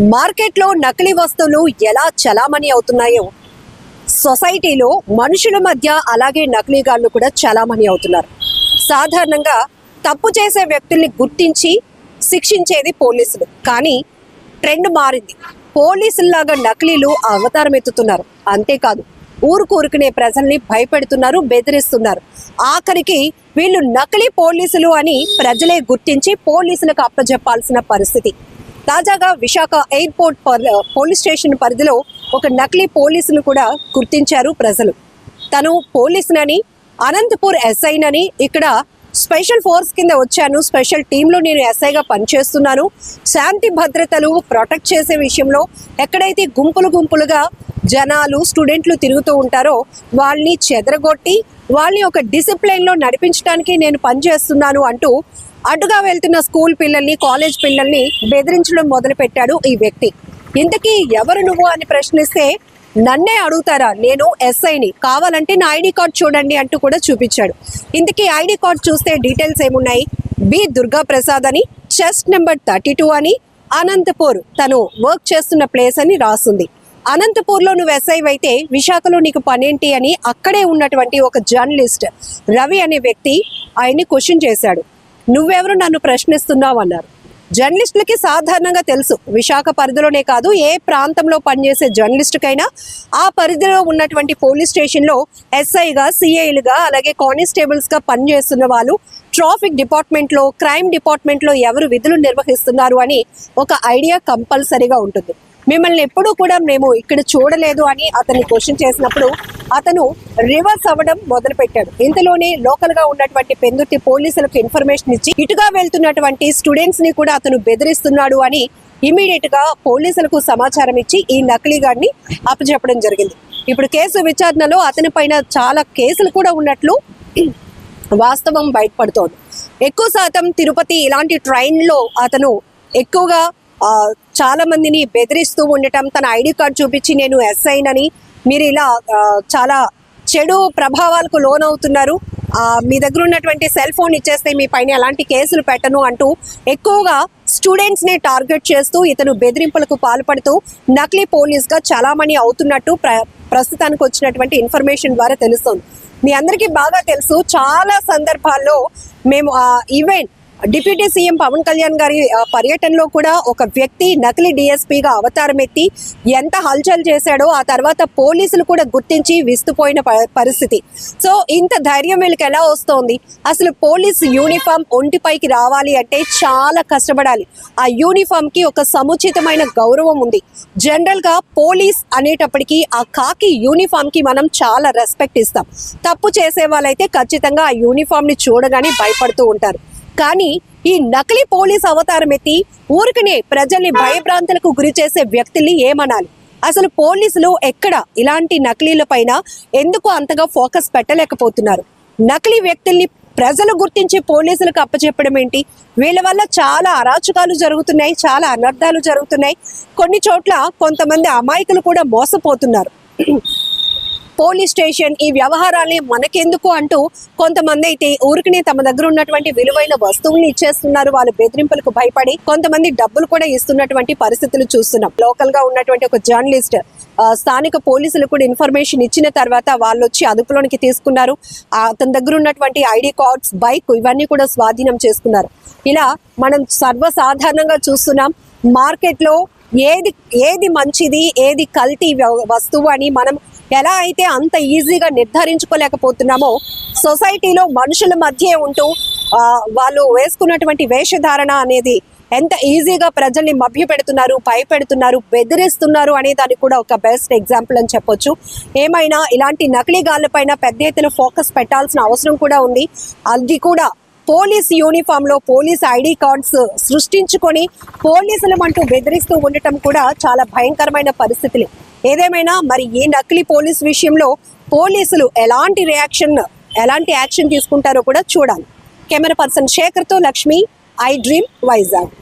మార్కెట్లో నకిలీ వస్తువులు ఎలా చలామణి అవుతున్నాయో. సొసైటీలో మనుషుల మధ్య అలాగే నకిలీగాళ్ళు కూడా చలామణి అవుతున్నారు. సాధారణంగా తప్పు చేసే వ్యక్తుల్ని గుర్తించి శిక్షించేది పోలీసులు. కానీ ట్రెండ్ మారింది. పోలీసుల్లాగా నకిలీలు అవతారం ఎత్తుతున్నారు. అంతేకాదు ఊరుకూరుకునే ప్రజల్ని భయపెడుతున్నారు బెదిరిస్తున్నారు. ఆఖరికి వీళ్ళు నకిలీ పోలీసులు అని ప్రజలే గుర్తించి పోలీసులకు అప్పజెప్పాల్సిన పరిస్థితి. తాజాగా విశాఖ ఎయిర్పోర్ట్ పోలీస్ స్టేషన్ పరిధిలో ఒక నకిలీ పోలీసును కూడా గుర్తించారు ప్రజలు. తను పోలీసునని అనంతపూర్ ఎస్ఐనని ఇక్కడ స్పెషల్ ఫోర్స్ కింద వచ్చాను. స్పెషల్ టీంలో నేను ఎస్ఐగా పనిచేస్తున్నాను. శాంతి భద్రతలు ప్రొటెక్ట్ చేసే విషయంలో ఎక్కడైతే గుంపులు గుంపులుగా జనాలు స్టూడెంట్లు తిరుగుతూ ఉంటారో వాళ్ళని చెదరగొట్టి వాళ్ళని ఒక డిసిప్లైన్లో నడిపించడానికి నేను పనిచేస్తున్నాను అంటూ అడ్డుగా వెళ్తున్న స్కూల్ పిల్లల్ని కాలేజ్ పిల్లల్ని బెదిరించడం మొదలుపెట్టాడు ఈ వ్యక్తి. ఇంతకీ ఎవరు నువ్వు అని ప్రశ్నిస్తే నన్నే అడుగుతారా? నేను ఎస్ఐని. కావాలంటే నా ఐడి కార్డ్ చూడండి అంటూ కూడా చూపించాడు. ఇంతకీ ఐడి కార్డ్ చూస్తే డీటెయిల్స్ ఏమున్నాయి? బి. దుర్గా ప్రసాద్ అని చెస్ట్ నెంబర్ థర్టీ టూ అని అనంతపూర్ తను వర్క్ చేస్తున్న ప్లేస్ అని రాసుంది. అనంతపూర్లో నువ్వు ఎస్ఐ అయితే విశాఖలో నీకు పనేంటి అని అక్కడే ఉన్నటువంటి ఒక జర్నలిస్ట్ రవి అనే వ్యక్తి ఆయన్ని క్వశ్చన్ చేశాడు. నువ్వెవరు నన్ను ప్రశ్నిస్తున్నావు అన్నారు. జర్నలిస్టులకి సాధారణంగా తెలుసు విశాఖ పరిధిలోనే కాదు ఏ ప్రాంతంలో పనిచేసే జర్నలిస్టుకైనా ఆ పరిధిలో ఉన్నటువంటి పోలీస్ స్టేషన్లో ఎస్ఐగా సిఐలుగా అలాగే కానిస్టేబుల్స్గా పనిచేస్తున్న వాళ్ళు ట్రాఫిక్ డిపార్ట్మెంట్లో క్రైమ్ డిపార్ట్మెంట్లో ఎవరు విధులు నిర్వహిస్తున్నారు అని ఒక ఐడియా కంపల్సరీగా ఉంటుంది. మిమ్మల్ని ఎప్పుడూ కూడా మేము ఇక్కడ చూడలేదు అని అతన్ని క్వశ్చన్ చేసినప్పుడు అతను రివర్స్ అవ్వడం మొదలుపెట్టాడు. ఇంతలోనే లోకల్గా ఉన్నటువంటి పెందుర్తి పోలీసులకు ఇన్ఫర్మేషన్ ఇచ్చి ఇటుగా వెళ్తున్నటువంటి స్టూడెంట్స్ని కూడా అతను బెదిరిస్తున్నాడు అని ఇమీడియట్గా పోలీసులకు సమాచారం ఇచ్చి ఈ నకిలీ గాడిని అప్పచెప్పడం జరిగింది. ఇప్పుడు కేసు విచారణలో అతని పైన చాలా కేసులు కూడా ఉన్నట్లు వాస్తవం బయటపడుతోంది. ఎక్కువ శాతం తిరుపతి ఇలాంటి ట్రైన్లో అతను ఎక్కువగా చాలా మందిని బెదిరిస్తూ ఉండటం తన ఐడి కార్డ్ చూపించి నేను ఎస్ఐనని మీరు ఇలా చాలా చెడు ప్రభావాలకు లోనవుతున్నారు. మీ దగ్గర ఉన్నటువంటి సెల్ ఫోన్ ఇచ్చేస్తే మీ పైన ఎలాంటి కేసులు పెట్టను అంటూ ఎక్కువగా స్టూడెంట్స్ని టార్గెట్ చేస్తూ ఇతను బెదిరింపులకు పాల్పడుతూ నకిలీ పోలీస్గా చలామణి అవుతున్నట్టు ప్ర ప్రస్తుతానికి వచ్చినటువంటి ఇన్ఫర్మేషన్ ద్వారా తెలుస్తుంది. మీ అందరికీ బాగా తెలుసు చాలా సందర్భాల్లో మేము ఆ event deputy CM Pawan Kalyan గారి ఆ, పర్యటనలో కూడా ఒక వ్యక్తి నకిలీ డిఎస్పీగా అవతారం ఎత్తి ఎంత హల్చల్ చేశాడో ఆ తర్వాత పోలీసులు కూడా గుర్తించి విస్తుపోయిన ప- పరిస్థితి. సో ఇంత ధైర్యం వీళ్ళకి ఎలా వస్తోంది? అసలు పోలీస్ యూనిఫామ్ ఒంటిపైకి రావాలి అంటే చాలా కష్టపడాలి. ఆ యూనిఫామ్కి ఒక సముచితమైన గౌరవం ఉంది. జనరల్గా పోలీస్ అనేటప్పటికీ ఆ కాకి యూనిఫామ్కి మనం చాలా రెస్పెక్ట్ ఇస్తాం. తప్పు చేసే వాళ్ళైతే ఖచ్చితంగా ఆ యూనిఫామ్ని చూడగానే భయపడుతూ ఉంటారు. కానీ ఈ నకిలీ పోలీస్ అవతారం ఎత్తి ఊరికనే ప్రజల్ని భయభ్రాంతులకు గురి చేసే వ్యక్తుల్ని ఏమనాలి? అసలు పోలీసులు ఎక్కడ ఇలాంటి నకిలీల పైన ఎందుకు అంతగా ఫోకస్ పెట్టలేకపోతున్నారు? నకిలీ వ్యక్తుల్ని ప్రజలు గుర్తించి పోలీసులకు అప్పచెప్పడం ఏంటి? వీళ్ళ వల్ల చాలా అరాచకాలు జరుగుతున్నాయి చాలా అనర్థాలు జరుగుతున్నాయి. కొన్ని చోట్ల కొంతమంది అమాయకులు కూడా మోసపోతున్నారు. పోలీస్ స్టేషన్ ఈ వ్యవహారాల్ని మనకెందుకు అంటూ కొంతమంది అయితే ఊరికనే తమ దగ్గర ఉన్నటువంటి విలువైన వస్తువుల్ని ఇచ్చేస్తున్నారు. వాళ్ళు బెదిరింపులకు భయపడి కొంతమంది డబ్బులు కూడా ఇస్తున్నటువంటి పరిస్థితులు చూస్తున్నాం. లోకల్గా ఉన్నటువంటి ఒక జర్నలిస్ట్ స్థానిక పోలీసులు కూడా ఇన్ఫర్మేషన్ ఇచ్చిన తర్వాత వాళ్ళు వచ్చి అదుపులోనికి తీసుకున్నారు. అతని దగ్గర ఉన్నటువంటి ఐడి కార్డ్స్ బైక్ ఇవన్నీ కూడా స్వాధీనం చేసుకున్నారు. ఇలా మనం సర్వసాధారణంగా చూస్తున్నాం. మార్కెట్లో ఏది ఏది మంచిది ఏది కల్తీ వస్తువు అని మనం ఎలా అయితే అంత ఈజీగా నిర్ధారించుకోలేకపోతున్నామో సొసైటీలో మనుషుల మధ్య ఉంటూ వాళ్ళు వేసుకున్నటువంటి వేషధారణ అనేది ఎంత ఈజీగా ప్రజల్ని మభ్య పెడుతున్నారు భయపెడుతున్నారు బెదిరిస్తున్నారు అనే దానికి కూడా ఒక బెస్ట్ ఎగ్జాంపుల్ అని చెప్పొచ్చు. ఏమైనా ఇలాంటి నకిలీ గాళ్ళపైన పెద్ద ఎత్తున ఫోకస్ పెట్టాల్సిన అవసరం కూడా ఉంది. అది కూడా పోలీస్ యూనిఫామ్లో పోలీస్ ఐడి కార్డ్స్ సృష్టించుకొని పోలీసులు అంటూ బెదిరిస్తూ ఉండటం కూడా చాలా భయంకరమైన పరిస్థితులు. ఏదేమైనా మరి ఈ నకిలీ పోలీస్ విషయంలో పోలీసులు ఎలాంటి రియాక్షన్ ఎలాంటి యాక్షన్ తీసుకుంటారో కూడా చూడాలి. కెమెరా పర్సన్ శేఖర్తో లక్ష్మి ఐ డ్రీమ్ వైజాగ్.